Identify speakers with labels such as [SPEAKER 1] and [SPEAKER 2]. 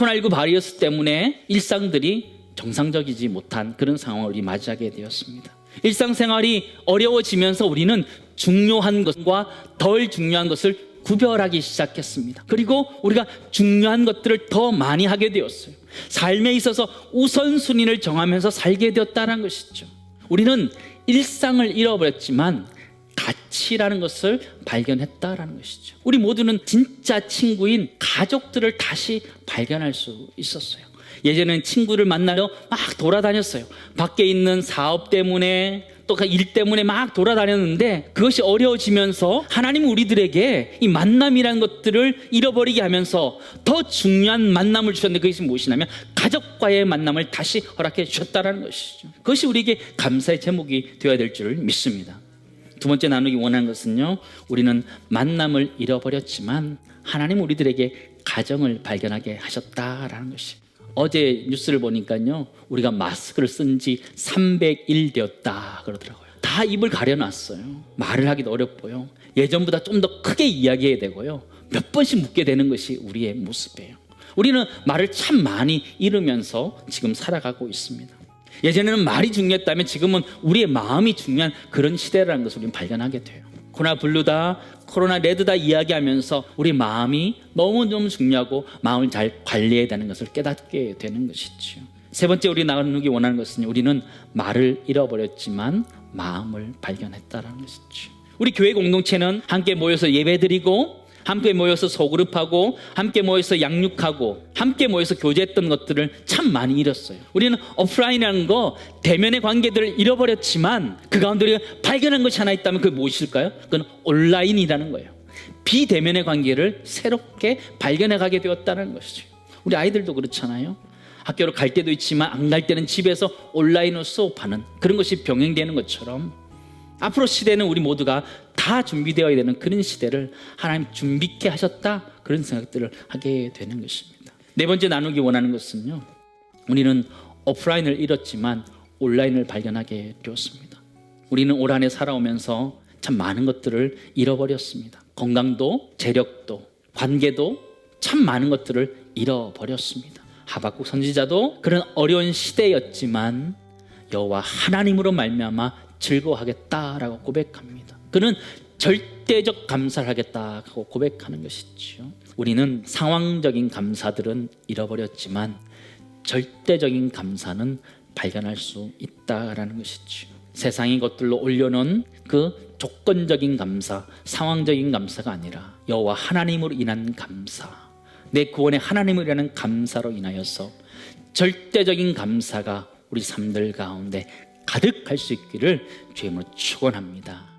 [SPEAKER 1] 코로나19 바이러스 때문에 일상들이 정상적이지 못한 그런 상황을 우리 맞이하게 되었습니다. 일상생활이 어려워지면서 우리는 중요한 것과 덜 중요한 것을 구별하기 시작했습니다. 그리고 우리가 중요한 것들을 더 많이 하게 되었어요. 삶에 있어서 우선순위를 정하면서 살게 되었다는 것이죠. 우리는 일상을 잃어버렸지만 가치라는 것을 발견했다라는 것이죠. 우리 모두는 진짜 친구인 가족들을 다시 발견할 수 있었어요. 예전에는 친구를 만나러 막 돌아다녔어요. 밖에 있는 사업 때문에 또그일 때문에 막 돌아다녔는데 그것이 어려워지면서 하나님 우리들에게 이 만남이라는 것들을 잃어버리게 하면서 더 중요한 만남을 주셨는데 그것이 무엇이냐면 가족과의 만남을 다시 허락해 주셨다는 것이죠. 그것이 우리에게 감사의 제목이 되어야 될 줄을 믿습니다. 두 번째 나누기 원하는 것은요, 우리는 만남을 잃어버렸지만 하나님 우리들에게 가정을 발견하게 하셨다라는 것이. 어제 뉴스를 보니까요, 우리가 마스크를 쓴 지 300일 되었다 그러더라고요. 다 입을 가려놨어요. 말을 하기도 어렵고요. 예전보다 좀 더 크게 이야기해야 되고요. 몇 번씩 묻게 되는 것이 우리의 모습이에요. 우리는 말을 참 많이 잃으면서 지금 살아가고 있습니다. 예전에는 말이 중요했다면 지금은 우리의 마음이 중요한 그런 시대라는 것을 우리는 발견하게 돼요. 코로나 블루다, 코로나 레드다 이야기하면서 우리 마음이 너무너무 중요하고 마음을 잘 관리해야 되는 것을 깨닫게 되는 것이죠. 세 번째 우리 나누기 원하는 것은 우리는 말을 잃어버렸지만 마음을 발견했다는 것이죠. 우리 교회 공동체는 함께 모여서 예배드리고 함께 모여서 소그룹하고 함께 모여서 양육하고 함께 모여서 교제했던 것들을 참 많이 잃었어요. 우리는 오프라인이라는 거 대면의 관계들을 잃어버렸지만 그 가운데 우리가 발견한 것이 하나 있다면 그게 무엇일까요? 그건 온라인이라는 거예요. 비대면의 관계를 새롭게 발견해 가게 되었다는 것이죠. 우리 아이들도 그렇잖아요. 학교로 갈 때도 있지만 안 갈 때는 집에서 온라인으로 수업하는 그런 것이 병행되는 것처럼 앞으로 시대는 우리 모두가 다 준비되어야 되는 그런 시대를 하나님 준비케 하셨다 그런 생각들을 하게 되는 것입니다. 네 번째 나누기 원하는 것은요. 우리는 오프라인을 잃었지만 온라인을 발견하게 되었습니다. 우리는 올 한해 살아오면서 참 많은 것들을 잃어버렸습니다. 건강도, 재력도, 관계도 참 많은 것들을 잃어버렸습니다. 하박국 선지자도 그런 어려운 시대였지만 여호와 하나님으로 말미암아 즐거워하겠다라고 고백합니다. 그는 절대적 감사를 하겠다고 고백하는 것이죠. 우리는 상황적인 감사들은 잃어버렸지만 절대적인 감사는 발견할 수 있다라는 것이죠. 세상의 것들로 올려놓은 그 조건적인 감사, 상황적인 감사가 아니라 여호와 하나님으로 인한 감사, 내 구원의 하나님을 인하는 감사로 인하여서 절대적인 감사가 우리 삶들 가운데 가득할 수 있기를 주임으로 축원합니다.